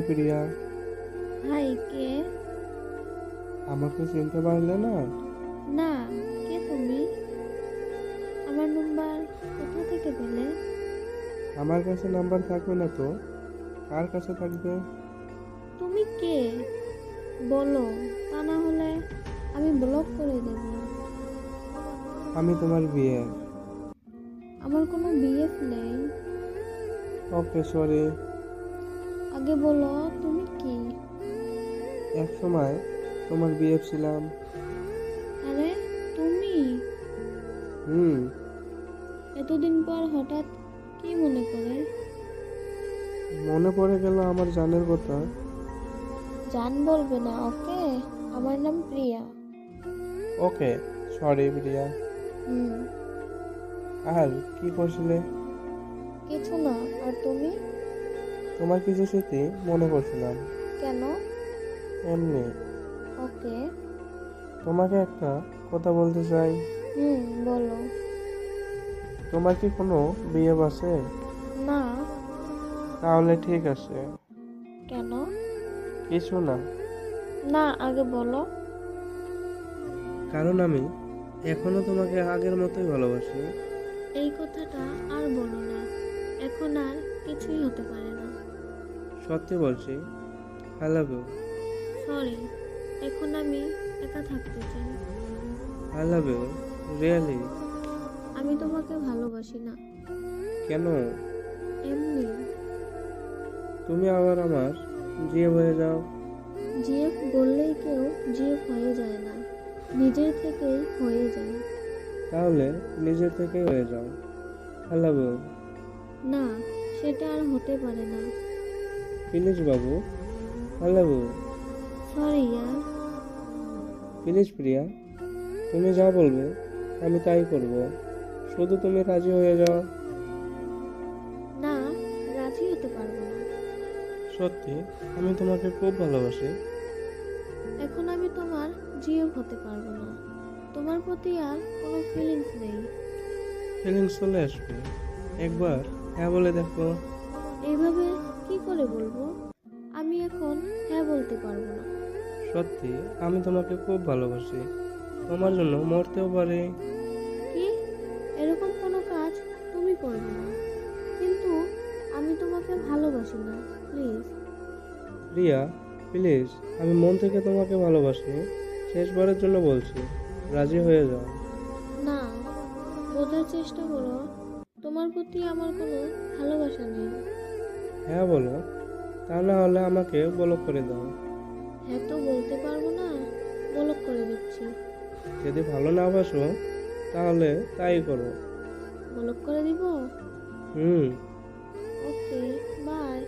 প্রিয়া। High কে? আমাকে চিনতে পারলে না। না কে তুমি? আমার নাম্বার কোথা থেকে পেলে? আমার কাছে নাম্বার থাকবে না তো। কার কাছে থাকবে? তুমি কে? বলো তা না হলে আমি ব্লক করে দেব। আমি তোমার বিয়ে। আমার কোনো বিএফ নেই। ওকে সরি আগে বলো তুমি কি? এক সময় তোমার বিয়ে ছিলাম। আরে তুমি? হুম। এতদিন পর হঠাৎ কি মনে করে মনে পড়ে গেল আমার জানের কথা। জান বলবে না ওকে? আমার নাম প্রিয়া। ওকে সরি প্রিয়া। হুম। আর কি করছিলে? কিছু না আর তুমি? তোমার কিছু স্মৃতি মনে করছিলাম। কেন? এমনি। ওকে। তোমাকে একটা কথা বলতে চাই। হুম বলো। তোমার কি কোনো বিয়ে আছে না। তাহলে ঠিক আছে। কেন? কিছু না। না আগে বলো। কারণ আমি এখনও তোমাকে আগের মতোই ভালোবাসি। এই কথাটা আর বলো না। এখন আর কিছুই হতে পারে না। সত্যি বলছি আই লাভ ইউ সরি এখন আমি একা থাকতে চাই। আই লাভ ইউ রিয়েলি আমি তোমাকে ভালোবাসি না। কেন? এমনি। তুমি আবার আমার জিয়ে হয়ে যাও। জিএফ বললেই কেউ জিএফ হয়ে যায় না। নিজের থেকেই হয়ে যায়। তাহলে নিজে থেকেই হয়ে যাও। আই লাভ ইউ না সেটা আর হতে পারে না। বাবু ইউ সরি ইয়ার প্লিজ প্রিয়া তুমি যা বলবে আমি তাই করব। শুধু তুমি রাজি হয়ে যাও। না রাজি হতে পারব না। সত্যি আমি তোমাকে খুব ভালোবাসি। এখন আমি তোমার জিএফ হতে পারব না। তোমার প্রতি আর কোনো ফিলিংস নেই। ফিলিংস চলে আসবে। একবার হ্যাঁ বলে দেখো। এইভাবে কি করে বলব? আমি এখন হ্যাঁ বলতে পারব না। সত্যি আমি তোমাকে খুব ভালোবাসি। তোমার জন্য মরতেও পারি। কি? এরকম কোনো কাজ তুমি করবে না। কিন্তু আমি তোমাকে ভালোবাসি না প্লিজ। রিয়া প্লিজ আমি মন থেকে তোমাকে ভালোবাসি। শেষবারের জন্য বলছি রাজি হয়ে যাও। না বোঝার চেষ্টা করো। তোমার প্রতি আমার কোনো ভালোবাসা নেই। হ্যাঁ বলো তা না হলে আমাকে ব্লক করে দাও হ্যাঁ তো বলতে পারবো না বলক করে দিচ্ছি যদি ভালো না বাসো তাহলে তাই করো বলক করে দিব হুম ওকে বাই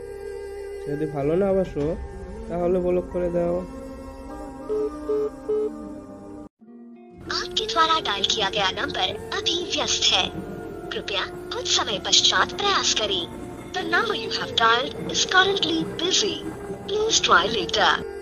যদি ভালো না বাসো তাহলে ব্লক করে দাও आपके द्वारा डायल किया गया नंबर अभी व्यस्त है कृपया कुछ समय पश्चात प्रयास करें The number you have dialed is currently busy. Please try later.